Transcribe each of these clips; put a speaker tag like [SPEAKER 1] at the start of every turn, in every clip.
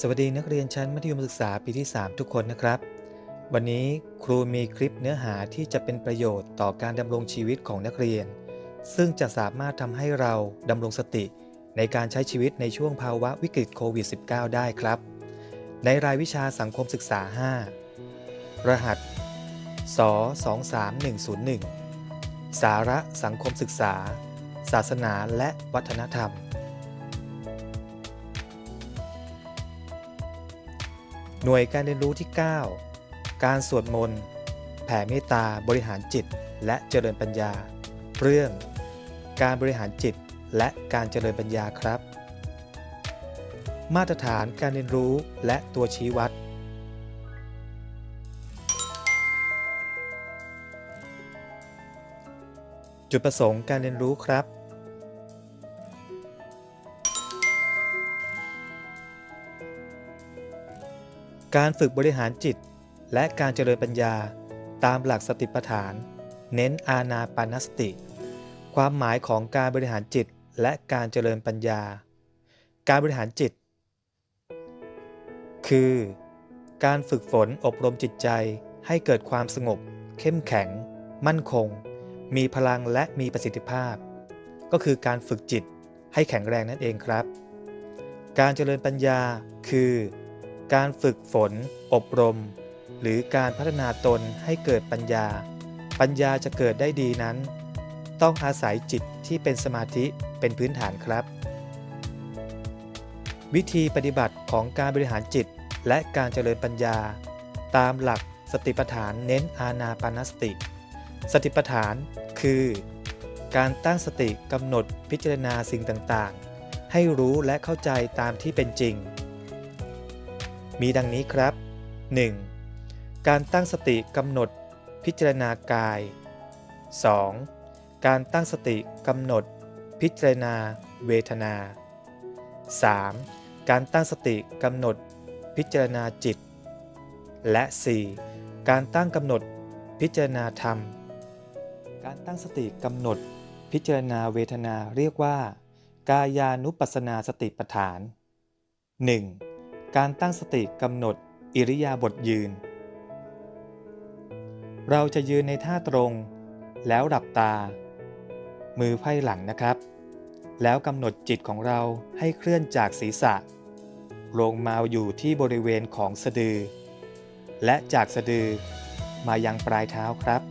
[SPEAKER 1] สวัสดีนักเรียนชั้นมัธยมศึกษาปีที่ 3 ทุกคนนะครับ วันนี้ครูมีคลิปเนื้อหาที่จะเป็นประโยชน์ต่อการดำรงชีวิตของนักเรียน ซึ่งจะสามารถทำให้เราดำรงสติในการใช้ชีวิตในช่วงภาวะวิกฤตโควิด -19 ได้ครับ ในรายวิชาสังคมศึกษา 5 รหัสส23101 สาระสังคมศึกษา ศาสนาและวัฒนธรรม หน่วยการเรียนรู้ที่ 9 การสวดมนต์ แผ่เมตตา บริหารจิต และเจริญปัญญา เรื่องการบริหารจิตและการเจริญปัญญาครับ มาตรฐานการเรียนรู้และตัวชี้วัด จุดประสงค์การเรียนรู้ครับ การฝึกบริหารจิต และการเจริญปัญญา ตามหลักสติปัฏฐาน เน้นอาณาปานสติ ความหมายของการบริหารจิตและการเจริญปัญญา การบริหารจิต คือ การฝึกฝนอบรมจิตใจให้เกิดความสงบ เข้มแข็ง มั่นคง มีพลังและมีประสิทธิภาพ ก็คือการฝึกจิตให้แข็งแรงนั่นเองครับ การเจริญปัญญาคือ การฝึกฝน อบรม หรือการพัฒนาตนให้เกิดปัญญา ปัญญาจะเกิดได้ดีนั้น ต้องอาศัยจิตที่เป็นสมาธิเป็นพื้นฐานครับ วิธีปฏิบัติของการบริหารจิตและการเจริญปัญญา ตามหลักสติปัฏฐานเน้นอาณาปานสติ สติปัฏฐานคือ การตั้งสติกำหนดพิจารณาสิ่งต่างๆ ให้รู้และเข้าใจตามที่เป็นจริง มีดังนี้ครับ 1. การตั้งสติกำหนดพิจารณากาย 2. การตั้งสติกำหนด พิจารณา เวทนา 3. การตั้งสติกำหนด พิจารณาจิต และ 4. การตั้งกำหนด พิจารณาธรรม การตั้งสติกำหนด พิจารณาเวทนาเรียกว่า กายานุปัสสนาสติปัฏฐาน 1. การตั้งสติกำหนดอิริยาบถยืน เราจะยืนในท่าตรง แล้วหลับตา มือไพ่หลังนะครับ แล้วกำหนดจิตของเราให้เคลื่อนจากศีรษะ ลงมาอยู่ที่บริเวณของสะดือ และจากสะดือมายังปลายเท้าครับ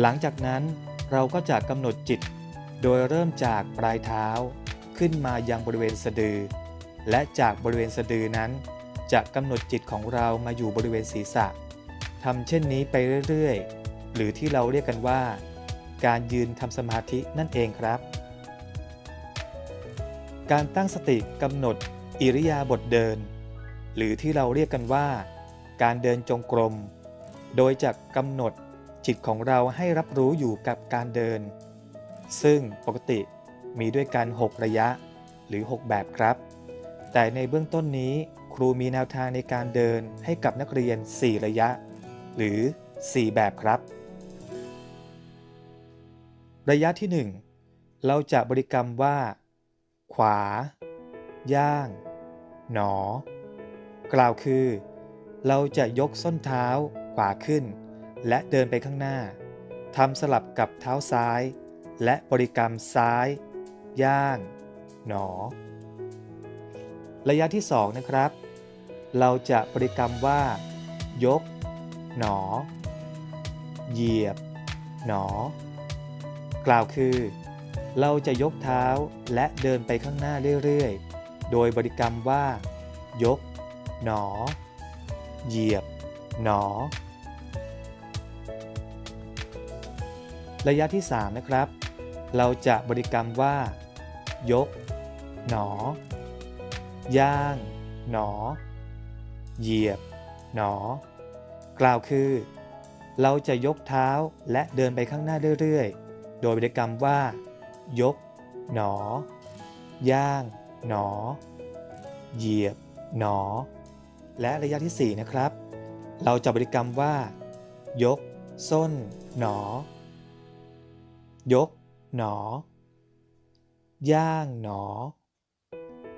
[SPEAKER 1] หลังจากนั้นเราก็จะกำหนดจิตโดยเริ่มจากปลายเท้า ขึ้นมายังบริเวณสะดือ และจากบริเวณสะดือนั้น จะกำหนดจิตของเรามาอยู่บริเวณศีรษะทำเช่นนี้ไปเรื่อยๆ หรือที่เราเรียกกันว่า การยืนทำสมาธินั่นเองครับ การตั้งสติกำหนดอิริยาบถเดิน หรือที่เราเรียกกันว่า การเดินจงกรม โดยจะกำหนดจิตของเราให้รับรู้อยู่กับการเดิน ซึ่งปกติ มีด้วยกัน 6 ระยะ หรือ 6 แบบครับ แต่ในเบื้องต้นนี้ครูมีแนวทางในการเดินให้กับนักเรียน 4 ระยะ หรือ 4 แบบครับ ระยะที่ 1 เราจะบริกรรมว่า ขวา ย่าง หนอ กล่าวคือ เราจะยกส้นเท้าขวาขึ้น และเดินไปข้างหน้าทำสลับกับเท้าซ้าย และบริกรรมซ้าย ย่าง หนอ ระยะที่ 2 นะครับ เราจะบริกรรมว่า ยก หนอ เหยียบ หนอ กล่าวคือ เราจะยกเท้าและเดินไปข้างหน้าเรื่อยๆ โดยบริกรรมว่า ยก หนอ เหยียบ หนอระยะที่ 3 นะครับ เราจะบริกรรมว่า ยก หนอย่าง หนอ เหยียบ หนอ กล่าวคือ เราจะยกเท้าและเดินไปข้างหน้าเรื่อยๆ โดยบริกรรมว่า ยก หนอย่างหนอ เหยียบ หนอ และระยะที่ 4 นะครับ เราจะบริกรรมว่า ยก ส้น หนอ ยก หนอ ย่างหนอ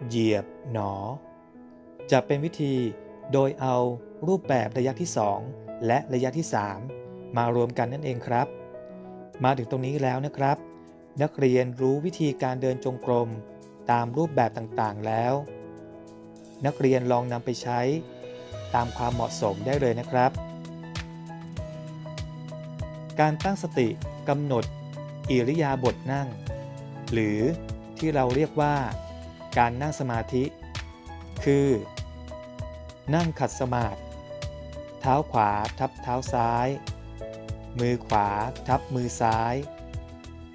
[SPEAKER 1] เหยียบหนอ จะเป็นวิธีโดยเอารูปแบบระยะที่ 2 และระยะที่ 3 มารวมกันนั่นเองครับ มาถึงตรงนี้แล้วนะครับ นักเรียนรู้วิธีการเดินจงกรมตามรูปแบบต่างๆแล้ว นักเรียนลองนำไปใช้ตามความเหมาะสมได้เลยนะครับ การตั้งสติกำหนดอิริยาบถนั่ง หรือ ที่เราเรียกว่า การนั่งสมาธิ คือ นั่งขัดสมาธิเท้าขวาทับเท้าซ้าย มือขวาทับมือซ้าย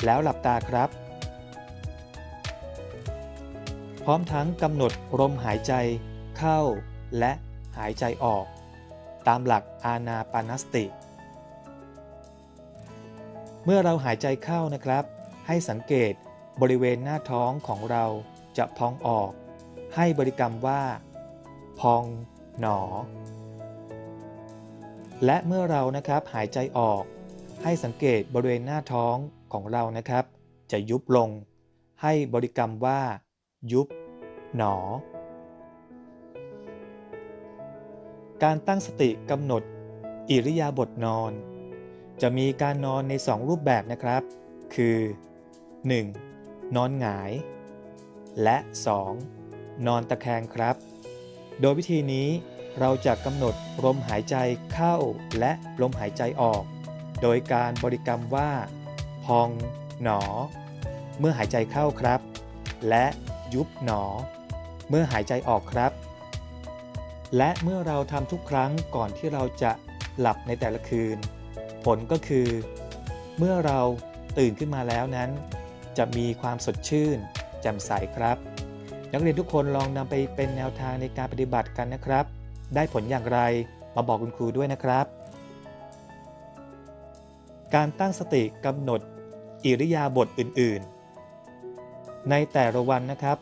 [SPEAKER 1] แล้วหลับตาครับ พร้อมทั้งกำหนดลมหายใจเข้าและหายใจออก ตามหลักอานาปานสติ เมื่อเราหายใจเข้านะครับ ให้สังเกต บริเวณหน้าท้องของเราจะพองออก ให้บริกรรมว่า พอง หนอ และเมื่อเรานะครับหายใจออก ให้สังเกตบริเวณหน้าท้องของเรานะครับ จะยุบลง ให้บริกรรมว่า ยุบ หนอ การตั้งสติกำหนด อิริยาบถนอน จะมีการนอนใน 2 รูปแบบนะครับ คือ 1. นอนหงาย และ 2. นอนตะแคงครับ โดยวิธีนี้เราจะกำหนดลมหายใจเข้าและลมหายใจออก โดยการบริกรรมว่า พอง หนอ เมื่อหายใจเข้าครับ และยุบหนอ เมื่อหายใจออกครับ และเมื่อเราทำทุกครั้งก่อนที่เราจะหลับในแต่ละคืน ผลก็คือ เมื่อเราตื่นขึ้นมาแล้วนั้น จะมีความสดชื่นแจ่มใสครับ นักเรียนทุกคนลองนำไปเป็นแนวทางในการปฏิบัติกันนะครับ ได้ผลอย่างไรมาบอกคุณครูด้วยนะครับ การตั้งสติกำหนดอิริยาบถอื่น ๆ ในแต่ละวันนะครับ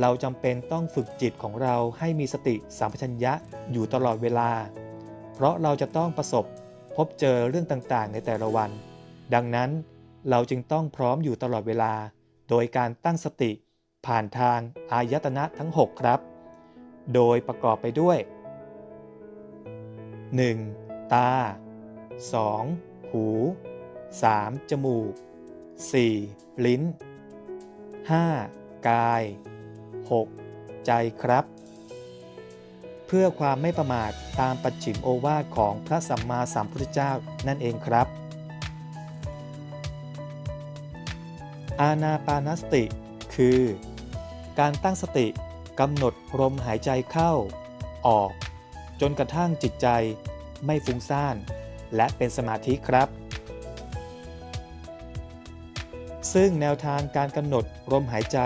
[SPEAKER 1] เราจำเป็นต้องฝึกจิตของเราให้มีสติสัมปชัญญะอยู่ตลอดเวลา เพราะเราจะต้องประสบพบเจอเรื่องต่างๆ ในแต่ละวัน ดังนั้น เราจึงต้องพร้อมอยู่ตลอดเวลา โดยการตั้งสติผ่านทางอายตนะทั้ง 6 ครับ โดยประกอบไปด้วย 1. ตา 2. หู 3. จมูก 4. ลิ้น 5. กาย 6. ใจครับ เพื่อความไม่ประมาทตามปัจฉิมโอวาทของพระสัมมาสัมพุทธเจ้านั่นเองครับ อานาปานสติ คือ การตั้งสติกำหนดลมหายใจเข้า ออก จนกระทั่งจิตใจไม่ฟุ้งซ่าน และเป็นสมาธิครับ ซึ่งแนวทางการกำหนดลมหายใจ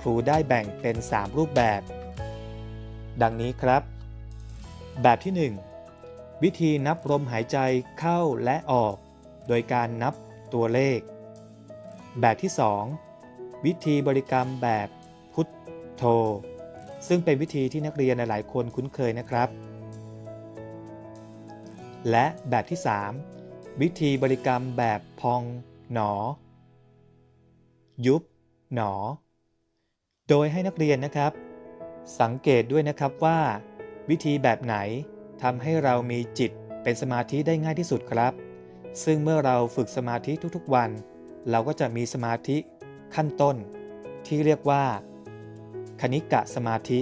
[SPEAKER 1] ครูได้แบ่งเป็น 3 รูปแบบ ดังนี้ครับ แบบที่ 1 วิธีนับลมหายใจเข้าและออก โดยการนับตัวเลข แบบที่ 2 วิธีบริกรรมแบบพุทโธ ซึ่งเป็นวิธีที่นักเรียนหลายๆคนคุ้นเคยนะครับ และแบบที่ 3 วิธีบริกรรมแบบพองหนอ ยุบหนอ โดยให้นักเรียนนะครับ สังเกตด้วยนะครับว่า วิธีแบบไหนทำให้เรามีจิตเป็นสมาธิได้ง่ายที่สุดครับ ซึ่งเมื่อเราฝึกสมาธิทุกๆวัน เราก็จะมีสมาธิขั้นต้นที่เรียกว่าคณิกะสมาธิ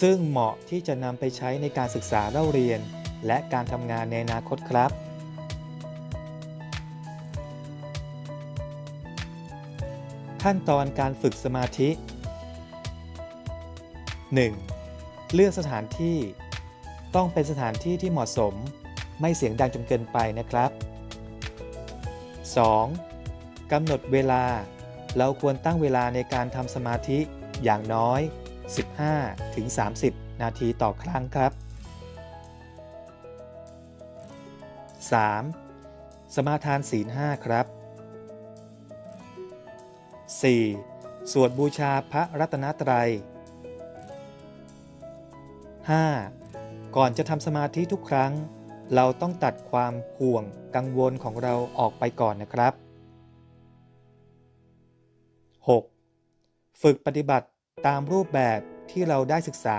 [SPEAKER 1] ซึ่งเหมาะที่จะนำไปใช้ในการศึกษาเล่าเรียน และการทำงานในอนาคตครับ ขั้นตอนการฝึกสมาธิ 1. เลือกสถานที่ ต้องเป็นสถานที่ที่เหมาะสม ไม่เสียงดังจนเกินไปนะครับ 2. กำหนดเวลา เราควรตั้งเวลาในการทำสมาธิอย่างน้อย 15ถึง30 นาทีต่อครั้งครับ 3. สมาทานศีล5ครับ 4. สวดบูชาพระรัตนตรัย 5. ก่อนจะทำสมาธิทุกครั้ง เราต้องตัดความห่วงกังวลของเราออกไปก่อนนะครับ 6. ฝึกปฏิบัติตามรูปแบบที่เราได้ศึกษา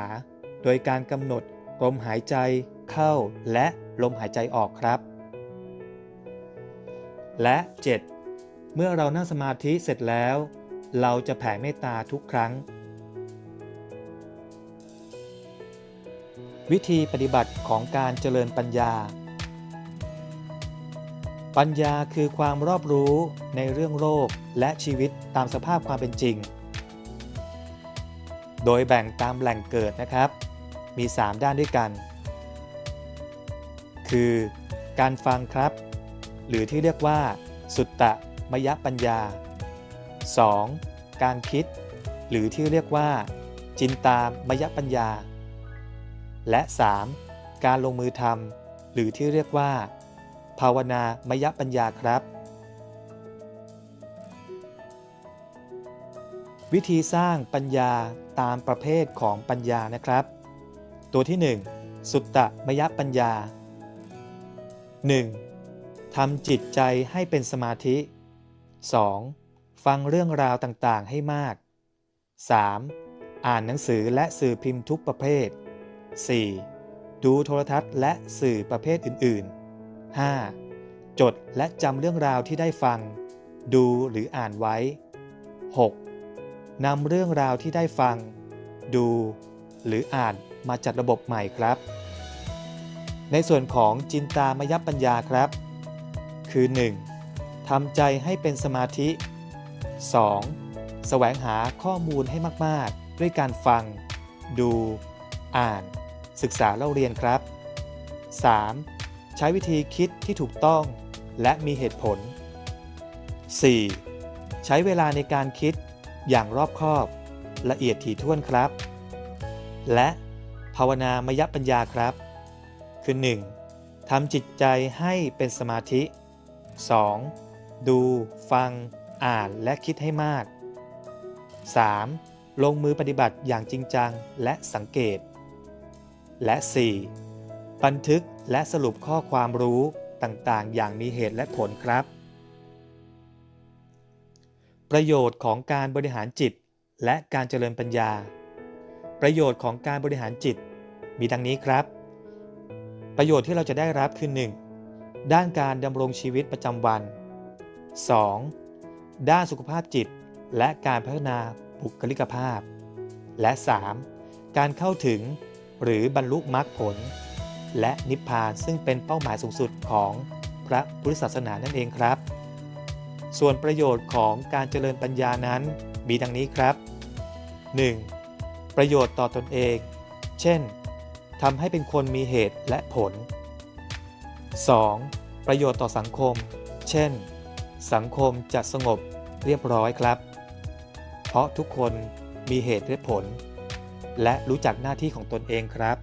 [SPEAKER 1] โดยการกำหนดลมหายใจเข้าและลมหายใจออกครับ และ 7. เมื่อเรานั่งสมาธิเสร็จแล้ว เราจะแผ่เมตตาทุกครั้ง วิธีปฏิบัติของการเจริญปัญญา ปัญญาคือความรอบรู้ในเรื่องโลกและชีวิตตามสภาพความเป็นจริง โดยแบ่งตามแหล่งเกิดนะครับ มี 3 ด้านด้วยกัน คือการฟังครับ หรือที่เรียกว่า สุตตะมยปัญญา 2. การคิด หรือที่เรียกว่า จินตามยปัญญา และ 3. การลงมือทำหรือที่เรียกว่า ภาวนามยปัญญาครับ วิธีสร้างปัญญาตามประเภทของปัญญานะครับ ตัวที่ 1 สุตตะมยปัญญา 1. ทำจิตใจให้เป็นสมาธิ 2. ฟังเรื่องราวต่างๆให้มาก 3. อ่านหนังสือและสื่อพิมพ์ทุกประเภท 4. ดูโทรทัศน์และสื่อประเภทอื่น ๆ 5. จดและจำเรื่องราวที่ได้ฟัง ดูหรืออ่านไว้ 6. นำเรื่องราวที่ได้ฟัง ดู หรืออ่านมาจัดระบบใหม่ครับ ในส่วนของจินตามยปัญญาครับ คือ 1. ทำใจให้เป็นสมาธิ 2. แสวงหาข้อมูลให้มาก ๆ ด้วยการฟัง ดู อ่าน ศึกษาเล่าเรียนครับ 3. ใช้วิธีคิดที่ถูกต้องและมีเหตุผล 4. ใช้เวลาในการคิดอย่างรอบคอบ ละเอียดถี่ถ้วนครับ และภาวนามยปัญญาครับ คือ 1. ทำจิตใจให้เป็นสมาธิ 2. ดู ฟัง อ่านและคิดให้มาก 3. ลงมือปฏิบัติอย่างจริงจังและสังเกต และ 4. บันทึกและสรุปข้อความรู้ต่างๆ อย่างมีเหตุและผลครับ ประโยชน์ของการบริหารจิตและการเจริญปัญญา ประโยชน์ของการบริหารจิต มีดังนี้ครับ ประโยชน์ที่เราจะได้รับคือ 1. ด้านการดำรงชีวิตประจำวัน 2. ด้านสุขภาพจิต และการพัฒนาบุคลิกภาพ และ 3. การเข้าถึงหรือบรรลุมรรคผล และนิพพานซึ่งเป็นเป้าหมายสูงสุดของพระพุทธศาสนานั่นเองครับ ส่วนประโยชน์ของการเจริญปัญญานั้นมีดังนี้ครับ 1. ประโยชน์ต่อตอนเอง เช่นทำให้เป็นคนมีเหตุและผล 2. ประโยชน์ต่อสังคม เช่น สังคมจะสงบเรียบร้อยครับ เพราะทุกคนมีเหตุและผล และรู้จักหน้าที่ของตนเองครับ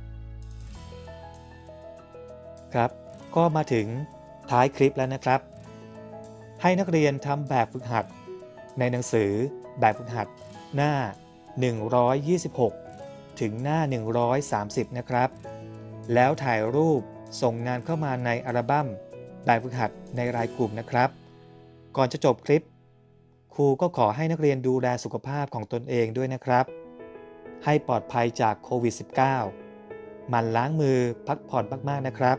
[SPEAKER 1] ครับ ก็มาถึงท้ายคลิปแล้วนะครับ ให้นักเรียนทำแบบฝึกหัด ในหนังสือแบบฝึกหัดหน้า 126 ถึงหน้า 130 นะครับ แล้วถ่ายรูปส่งงานเข้ามาในอัลบั้มแบบฝึกหัดในรายกลุ่มนะครับ ก่อนจะจบคลิป ครูก็ขอให้นักเรียนดูแลสุขภาพของตนเองด้วยนะครับ ให้ปลอดภัยจากโควิด -19 มันล้างมือพักผ่อนมาก ๆ นะครับ